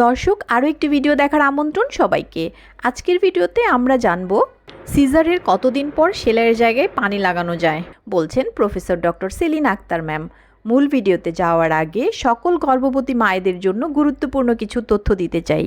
দর্শক, আরও একটি ভিডিও দেখার আমন্ত্রণ সবাইকে। আজকের ভিডিওতে আমরা জানব, সিজারের কতদিন পর সেলাইয়ের জায়গায় পানি লাগানো যায়, বলছেন professor doctor Selin Akter ma'am. মূল ভিডিওতে যাওয়ার আগে সকল গর্ভবতী মায়েদের জন্য গুরুত্বপূর্ণ কিছু তথ্য দিতে চাই।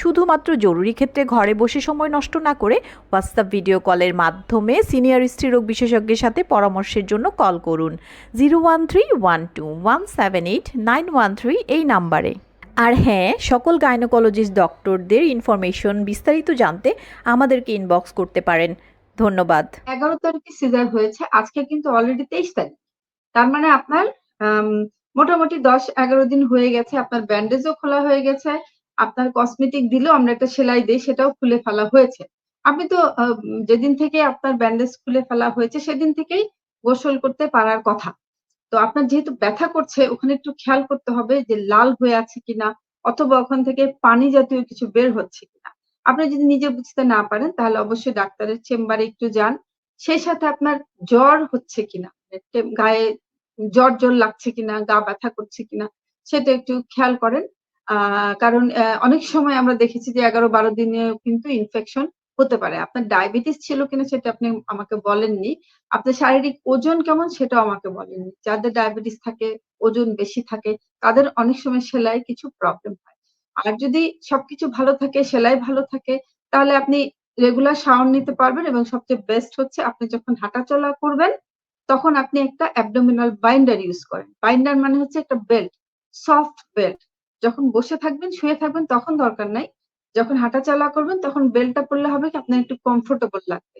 শুধুমাত্র জরুরি ক্ষেত্রে ঘরে বসে সময় নষ্ট না করে হোয়াটসঅ্যাপ ভিডিও কলের মাধ্যমে সিনিয়র স্ত্রীরোগ বিশেষজ্ঞের সাথে পরামর্শের জন্য কল করুন। Zero one three one two one seven eight nine one three এই নাম্বারে। আর হ্যাঁ সকল গাইনোকোলজিস্ট ডক্টরদের ইনফরমেশন বিস্তারিত জানতে আমাদেরকে ইনবক্স করতে পারেন। ধন্যবাদ। এগারো তারিখে সিজার হয়েছে, আজকে কিন্তু অলরেডি তেইশ তারিখ। তার মানে আপনার মোটামুটি দশ এগারো দিন হয়ে গেছে, আপনার ব্যান্ডেজও খোলা হয়ে গেছে। আপনার কসমেটিক দিলেও আমরা একটা সেলাই দিই, সেটাও খুলে ফেলা হয়েছে। আপনি তো যেদিন থেকে আপনার ব্যান্ডেজ খুলে ফেলা হয়েছে, সেদিন থেকেই গোসল করতে পারার কথা। তো আপনার যেহেতু ব্যথা করছে, ওখানে একটু খেয়াল করতে হবে যে লাল হয়ে আছে কিনা, অথবা ওখান থেকে পানি জাতীয় কিছু বের হচ্ছে কিনা। আপনি যদি নিজে বুঝতে না পারেন, তাহলে অবশ্যই ডাক্তারের চেম্বারে একটু যান। সেই সাথে আপনার জ্বর হচ্ছে কিনা, গায়ে জ্বর জ্বর লাগছে কিনা, গা ব্যথা করছে কিনা, সেটা একটু খেয়াল করেন। কারণ অনেক সময় আমরা দেখেছি যে এগারো বারো দিনে কিন্তু ইনফেকশন হতে পারে। আপনার ডায়াবেটিস ছিল কিনা সেটা আপনি আমাকে বলেননি। আপনার শারীরিক ওজন কেমন সেটাও আমাকে বলেননি। যাদের ডায়াবেটিস থাকে, ওজন বেশি থাকে, তাদের অনেক সময় সেলাই কিছু প্রবলেম হয়। আর যদি সবকিছু ভালো থাকে, সেলাই ভালো থাকে, তাহলে আপনি রেগুলার শাওয়ার নিতে পারবেন এবং সবচেয়ে বেস্ট হচ্ছে আপনি যখন হাঁটাচলা করবেন, তখন আপনি একটা অ্যাবডোমিনাল বাইন্ডার ইউজ করেন। বাইন্ডার মানে হচ্ছে একটা বেল্ট সফট বেল্ট যখন বসে থাকবেন, শুয়ে থাকবেন, তখন দরকার নাই। যখন হাঁটাচলা করবেন, তখন বেল্টটা পরলে হবে কি, আপনার একটু কমফোর্টেবল লাগবে।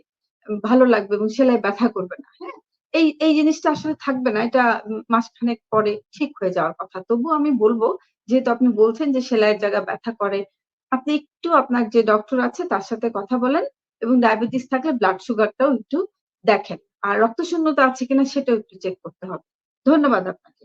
ভালো লাগবে এবং সেলাই ব্যথা করবে না হ্যাঁ? এই এই জিনিসটা আসলে থাকবে না, এটা মাসখানেক পরে ঠিক হয়ে যাওয়ার কথা। তবু আমি বলব, যেহেতু আপনি বলছেন যে সেলাইয়ের জায়গা ব্যথা করে, আপনি একটু আপনার যে ডক্টর আছে, তার সাথে কথা বলেন এবং ডায়াবেটিস থাকলে ব্লাড সুগারটাও একটু দেখেন। আর রক্ত শূন্যতা আছে কিনা, সেটাও একটু চেক করতে হবে। ধন্যবাদ আপনাকে।